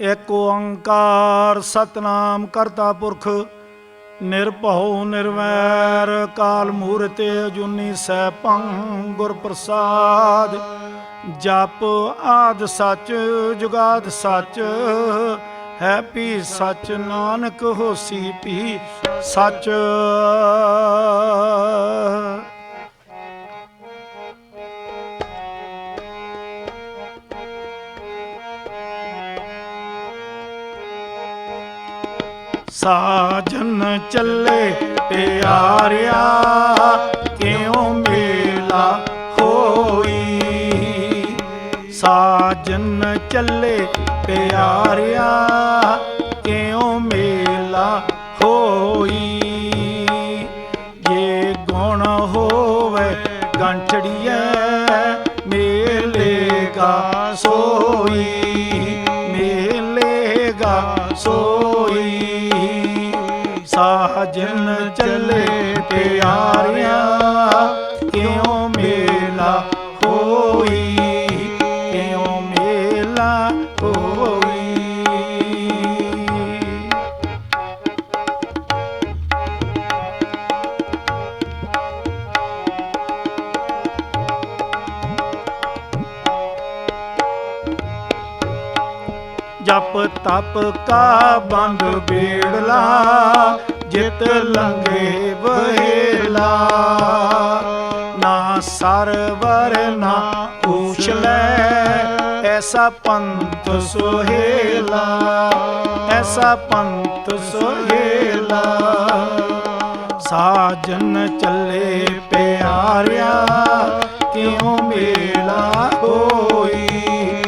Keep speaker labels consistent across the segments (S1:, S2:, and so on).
S1: ਏਕ ਓੰਕਾਰ ਸਤਨਾਮ ਕਰਤਾ ਪੁਰਖ, ਨਿਰਭਉ ਨਿਰਵੈਰ ਕਾਲ ਮੂਰਤ ਅਜੂਨੀ ਸੈਭੰ ਗੁਰ ਪ੍ਰਸਾਦ। ਜਪ ਆਦ ਸੱਚ, ਜੁਗਾਦ ਸੱਚ, ਹੈ ਵੀ ਸੱਚ ਨਾਨਕ ਹੋਸੀ ਪੀ ਸੱਚ। ਸਾਜਨ ਚੱਲੇ ਪਿਆਰਿਆ ਕਿਉ ਮੇਲਾ ਹੋਈ? ਸਾਜਨ ਚੱਲੇ ਪਿਆਰਿਆ ਕਿਉ ਮੇਲਾ ਹੋਈ? ਜੇ ਗੁਣ ਹੋਵੇ ਗੰਠੜੀਐ ਮੇਲੇਗਾ ਸੋਈ ਮੇਲੇਗਾ ਸੋਈ। ਸਾਜਨ ਚੱਲੇ ਪਿਆਰਿਆ ਕਿਉ ਮੇਲਾ ਹੋਈ? ਕਿਉ ਮੇਲਾ ਹੋਈ? ਜਪ ਤਪ ਕਾ ਬੰਦ ਬੇੜਲਾ ਜਿਤ ਲੰਗੇ ਬਹੇਲਾ ਨਾ ਸਰਵਰ, ਨਾ ਉਛਲੇ ਐਸਾ ਪੰਤ ਸੁਹੇਲਾ। ਐਸਾ ਪੰਤ ਸੁਹੇਲਾ। ਸਾਜਨ ਚੱਲੇ ਪਿਆਰਿਆ, ਕਿਉ ਮੇਲਾ ਹੋਈ?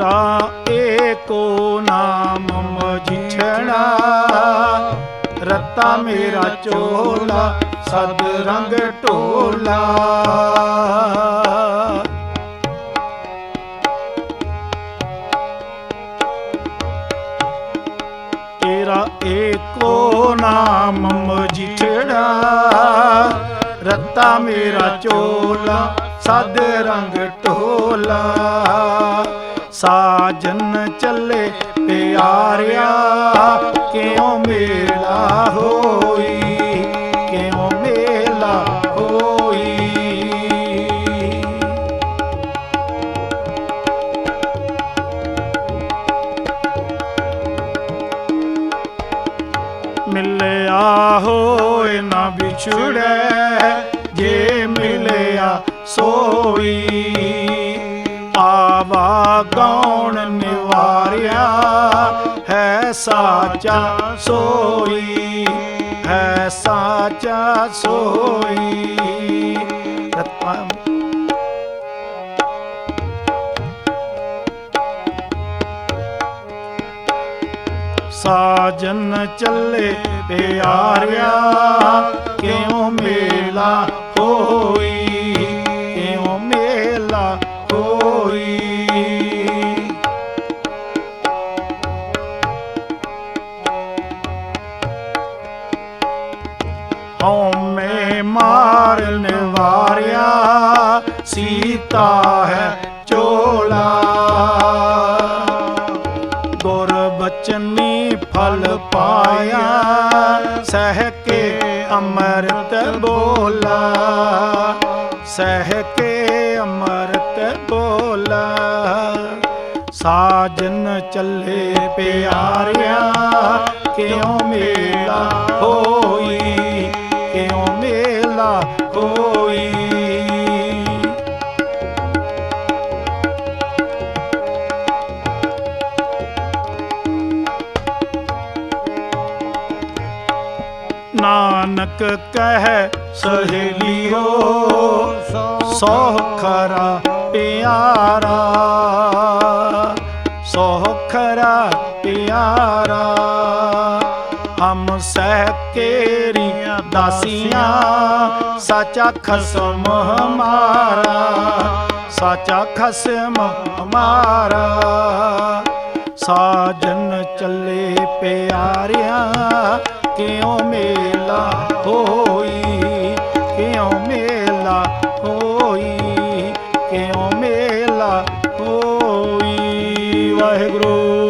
S1: ਤੇਰਾ ਏਕੋ ਨਾਮ ਮਜਿਠਣਾ। ਰੱਤਾ ਮੇਰਾ ਚੋਲਾ, ਸਦ ਰੰਗ ਢੋਲਾ ਤੇਰਾ ਏਕੋ ਨਾਮ ਮਜਿਠੜਾ ਰੱਤਾ ਮੇਰਾ ਚੋਲਾ, ਸਦ ਰੰਗ ਢੋਲਾ ਸਾਜਨ ਚੱਲੇ ਪਿਆਰਿਆ, ਕਿਉ ਮੇਲਾ ਹੋਈ, ਕਿਉ ਮੇਲਾ ਹੋਈ? ਮਿਲਿਆ ਹੋਏ ਨਾ ਵਿਛੜੈ, ਜੇ ਮਿਲਿਆ ਸੋਈ ਆ ਆਵਾ ਗੌਣ ਨਿਵਾਰਿਆ? ਹੈ ਸਾਚਾ ਸੋਈ, ਹੈ ਸਾਚਾ ਸੋਈ। ਰਤਨਾ ਸਾਜਨ ਚੱਲੇ ਪਿਆਰਿਆ, ਕਿਉਂ ਮੇਲਾ ਹੋਈ? ਮਾਰਨ ਵਾਰਿਆ, ਸੀਤਾ ਹੈ ਚੋਲਾ। ਗੁਰ ਬਚਨੀ ਫਲ ਪਾਇਆ, ਸਹਿ ਕੇ ਅੰਮ੍ਰਿਤ ਬੋਲਾ। ਸਹਿ ਕੇ ਅੰਮ੍ਰਿਤ ਬੋਲਾ। ਸਾਜਨ ਚੱਲੇ ਪਿਆਰਿਆ, ਕਿਉਂ ਮੇਲਾ ਹੋਈ? ਮੇਲਾ ਹੋਈ ਨਾਨਕ ਕਹਿ ਸਹੇਲਿਓ ਸੋਹ ਖਰਾ ਪਿਆਰਾ ਸੋਖਰਾ ਪਿਆਰਾ ਹਮ ਸਹਿ ਕੇਰੀਆਂ ਦਾਸੀਆਂ, ਸਾਚਾ ਖਸਮ ਹਮਾਰਾ, ਸਾਚਾ ਖਸਮ ਹਮਾਰਾ। ਸਾਜਨ ਚੱਲੇ ਪਿਆਰਿਆਂ, ਕਿਉਂ ਮੇਲਾ ਹੋਈ, ਕਿਉਂ ਮੇਲਾ ਹੋਈ, ਕਿਉਂ ਮੇਲਾ ਹੋਈ। ਵਾਹਿਗੁਰੂ।